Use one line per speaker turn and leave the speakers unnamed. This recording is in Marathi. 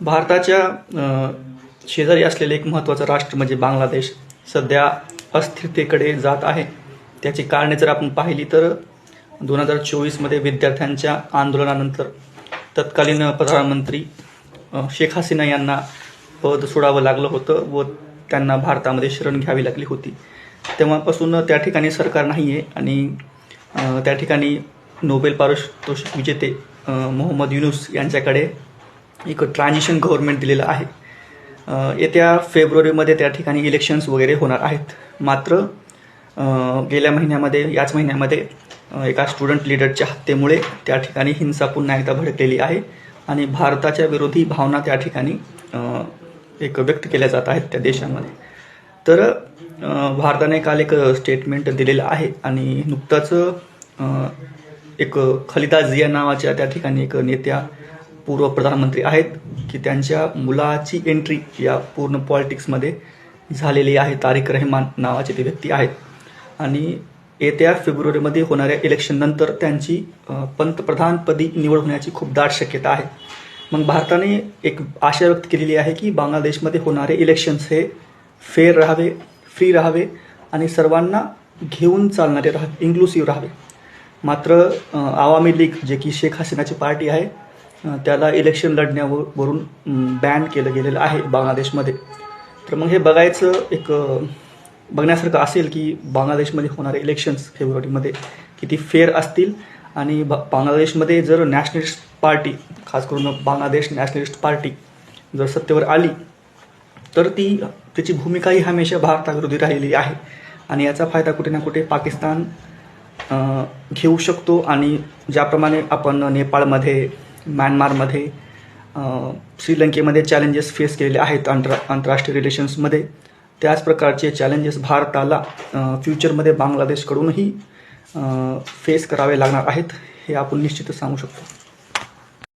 भारताच्या शेजारी असलेले एक महत्त्वाचं राष्ट्र म्हणजे बांगलादेश सध्या अस्थिरतेकडे जात आहे. त्याची कारणे जर आपण पाहिली तर दोन हजार चोवीसमध्ये विद्यार्थ्यांच्या आंदोलनानंतर तत्कालीन प्रधानमंत्री शेख हसीना यांना पद सोडावं लागलं होतं व त्यांना भारतामध्ये शरण घ्यावी लागली होती. तेव्हापासून त्या ठिकाणी सरकार नाही आहे आणि त्या ठिकाणी नोबेल पारितोषिक विजेते मोहम्मद युनुस यांच्याकडे एक ट्रान्झिशन गव्हर्नमेंट दिलेलं आहे. येत्या फेब्रुवारीमध्ये त्या ठिकाणी इलेक्शन्स वगैरे होणार आहेत. मात्र गेल्या महिन्यामध्ये याच महिन्यामध्ये एका स्टुडंट लिडरच्या हत्येमुळे त्या ठिकाणी हिंसा पुन्हा एकदा भडकलेली आहे आणि भारताच्या विरोधी भावना त्या ठिकाणी एक व्यक्त केल्या जात आहेत त्या देशामध्ये. तर भारताने काल एक स्टेटमेंट दिलेलं आहे आणि नुकताच एक खलिदा जिया नावाच्या त्या ठिकाणी एक नेत्या पूर्व प्रधानमंत्री आहेत की त्यांच्या मुलाची एंट्री या पूर्ण पॉलिटिक्समध्ये झालेली आहे. तारिक रहमान नावाचे ते व्यक्ती आहेत. आणि येत्या फेब्रुवारीमध्ये होणाऱ्या इलेक्शननंतर त्यांची पंतप्रधानपदी निवड होण्याची खूप दाट शक्यता आहे. मग भारताने एक आशा व्यक्त केलेली आहे की बांगलादेशमध्ये होणारे इलेक्शन्स हे फेअर राहावे फ्री राहावे आणि सर्वांना घेऊन चालणारे राहावे इन्क्लुसिव्ह राहावे. मात्र आवामी लीग जे की शेख हसीनाची पार्टी आहे त्याला इलेक्शन लढण्यावरून बॅन केलं गेलेलं आहे बांगलादेशमध्ये. तर मग हे बघायचं एक बघण्यासारखं असेल की बांगलादेशमध्ये होणारे इलेक्शन्स फेब्रुवारीमध्ये किती फेअर असतील आणि ब बांगलादेशमध्ये जर नॅशनलिस्ट पार्टी खास करून बांगलादेश नॅशनलिस्ट पार्टी जर सत्तेवर आली तर ती त्याची भूमिका ही हमेशा भारताविरोधी राहिलेली आहे. आणि याचा फायदा कुठे ना कुठे पाकिस्तान घेऊ शकतो आणि ज्याप्रमाणे आपण नेपाळमध्ये म्यानमारमध्ये श्रीलंकेमध्ये चॅलेंजेस फेस केलेले आहेत आंतरा आंतरराष्ट्रीय रिलेशन्समध्ये त्याच प्रकारचे चॅलेंजेस भारताला फ्युचरमध्ये बांगलादेशकडूनही फेस करावे लागणार आहेत हे आपण निश्चितच सांगू शकतो.